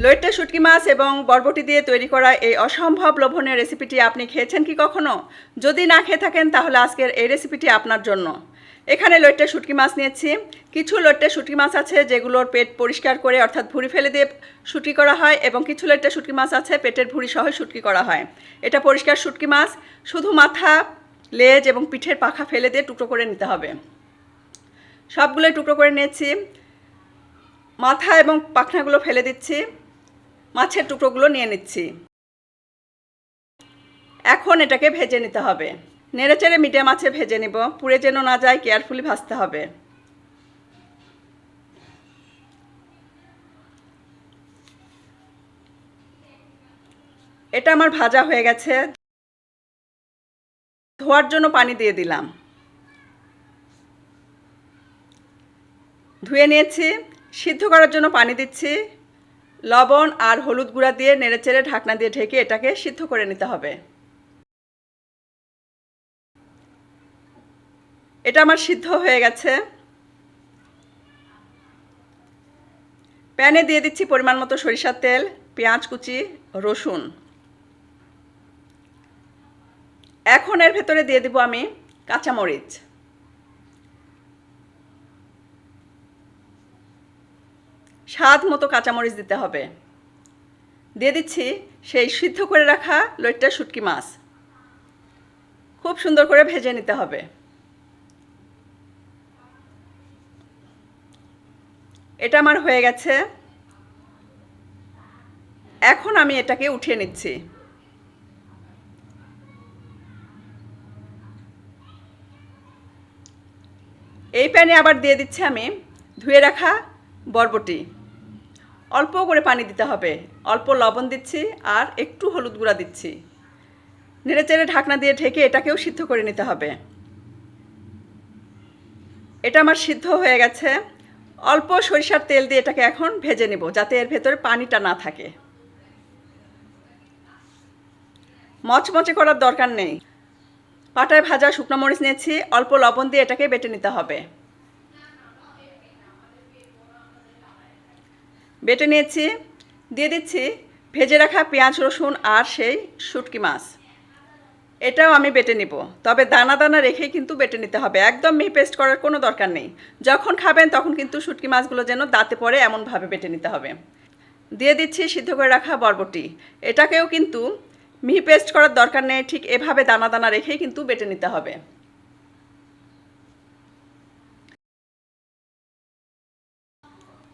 লইট্টা, শুটকি মাছ এবং বরবটি দিয়ে তৈরি করা এই অসম্ভব লোভনীয় রেসিপিটি আপনি খেয়েছেন কি কখনো? যদি না খেয়ে থাকেন, তাহলে আজকের এই রেসিপিটি আপনার জন্য। এখানে লইট্টা, শুটকি মাছ নিয়েছি। কিছু লইট্টা, শুটকি মাছ আছে যেগুলোর পেট পরিষ্কার করে অর্থাৎ ভুঁড়ি ফেলে দিয়ে শুটকি করা হয় এবং কিছু লইট্টা, শুটকি মাছ আছে পেটের ভুঁড়ি সহ শুটকি করা হয়। এটা পরিষ্কার শুটকি মাছ। শুধু মাথা, লেজ এবং পিঠের পাখা ফেলে দিয়ে টুকরো করে নিতে হবে। সবগুলোই টুকরো করে নিয়েছি। মাথা এবং পাখনাগুলো ফেলে দিচ্ছি। মাছের টুকরোগুলো নিয়ে নিচ্ছি। এখন এটাকে ভেজে নিতে হবে। নেড়েচেড়ে মিডিয়াম আছে ভেজে নিব। পুড়ে যেন না যায়, কেয়ারফুলি ভাজতে হবে। এটা আমার ভাজা হয়ে গেছে। ধোয়ার জন্য পানি দিয়ে দিলাম। ধুয়ে নিয়েছি। সিদ্ধ করার জন্য পানি দিচ্ছি। লবণ আর হলুদ গুঁড়া দিয়ে নেড়েচেড়ে ঢাকনা দিয়ে ঢেকে এটাকে সিদ্ধ করে নিতে হবে। এটা আমার সিদ্ধ হয়ে গেছে। প্যানে দিয়ে দিচ্ছি পরিমাণ মতো সরিষার তেল, পেঁয়াজ কুচি, রসুন। এখন এর ভেতরে দিয়ে দিব আমি কাঁচামরিচ। স্বাদ মতো কাঁচামরিচ দিতে হবে। দিয়ে দিচ্ছি সেই সিদ্ধ করে রাখা লইট্টা শুটকি মাছ। খুব সুন্দর করে ভেজে নিতে হবে। এটা আমার হয়ে গেছে। এখন আমি এটাকে উঠিয়ে নিচ্ছি। এই প্যানে আবার দিয়ে দিচ্ছি আমি ধুয়ে রাখা বরবটি। অল্প করে পানি দিতে হবে। অল্প লবণ দিচ্ছি আর একটু হলুদ গুঁড়া দিচ্ছি। নেড়ে চেড়ে ঢাকনা দিয়ে ঢেকে এটাকেও সিদ্ধ করে নিতে হবে। এটা আমার সিদ্ধ হয়ে গেছে। অল্প সরিষার তেল দিয়ে এটাকে এখন ভেজে নেব যাতে এর ভেতরে পানিটা না থাকে। মচমচে করার দরকার নেই। পাটায় ভাজা শুকনো মরিচ নিয়েছি, অল্প লবণ দিয়ে এটাকে বেটে নিতে হবে। বেটে নিয়েছি, দিয়ে দিচ্ছি, ভেজে রাখা পেঁয়াজ, রসুন আর সেই শুটকি মাছ। এটাও আমি বেটে নিব। তবে দানা দানা রেখেই কিন্তু বেটে নিতে হবে। একদম মিহি পেস্ট করার কোনো দরকার নেই। যখন খাবেন তখন কিন্তু শুটকি মাছগুলো যেন দাঁতে পড়ে এমনভাবে বেটে নিতে হবে। দিয়ে দিচ্ছি সিদ্ধ করে রাখা বরবটি। এটাকেও কিন্তু মিহি পেস্ট করার দরকার নেই। ঠিক এভাবে দানা দানা রেখেই কিন্তু বেটে নিতে হবে।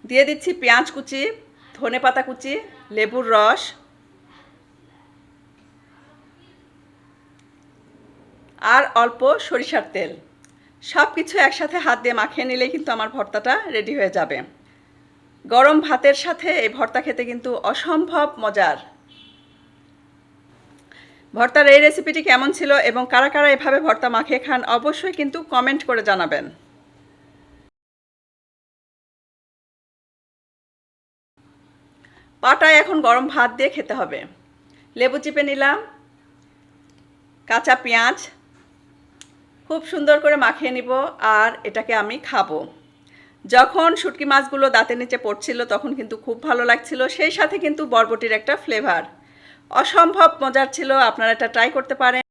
দিয়ে দিচ্ছি পেঁয়াজ কুচি, ধনে পাতা কুচি, লেবুর রস। আর অল্প সরিষার তেল। সব কিছু একসাথে হাত দিয়ে মাখিয়ে নিলে কিন্তু আমার ভর্তাটা রেডি হয়ে যাবে। গরম ভাতের সাথে এই ভর্তা খেতে কিন্তু অসম্ভব মজার। ভর্তার এই রেসিপিটি কেমন ছিল এবং কারা কারা এভাবে ভর্তা মাখিয়ে খান অবশ্যই কিন্তু কমেন্ট করে জানাবেন। পাটায় এখন গরম ভাত দিয়ে খেতে হবে। লেবু চিপে নিলাম, কাঁচা পেঁয়াজ, খুব সুন্দর করে মাখিয়ে নিব আর এটাকে আমি খাব। যখন শুটকি মাছগুলো দাঁতের নিচে পড়ছিল তখন কিন্তু খুব ভালো লাগছিল, সেই সাথে কিন্তু বরবটির একটা ফ্লেভার অসম্ভব মজার ছিল, আপনারা এটা ট্রাই করতে পারেন।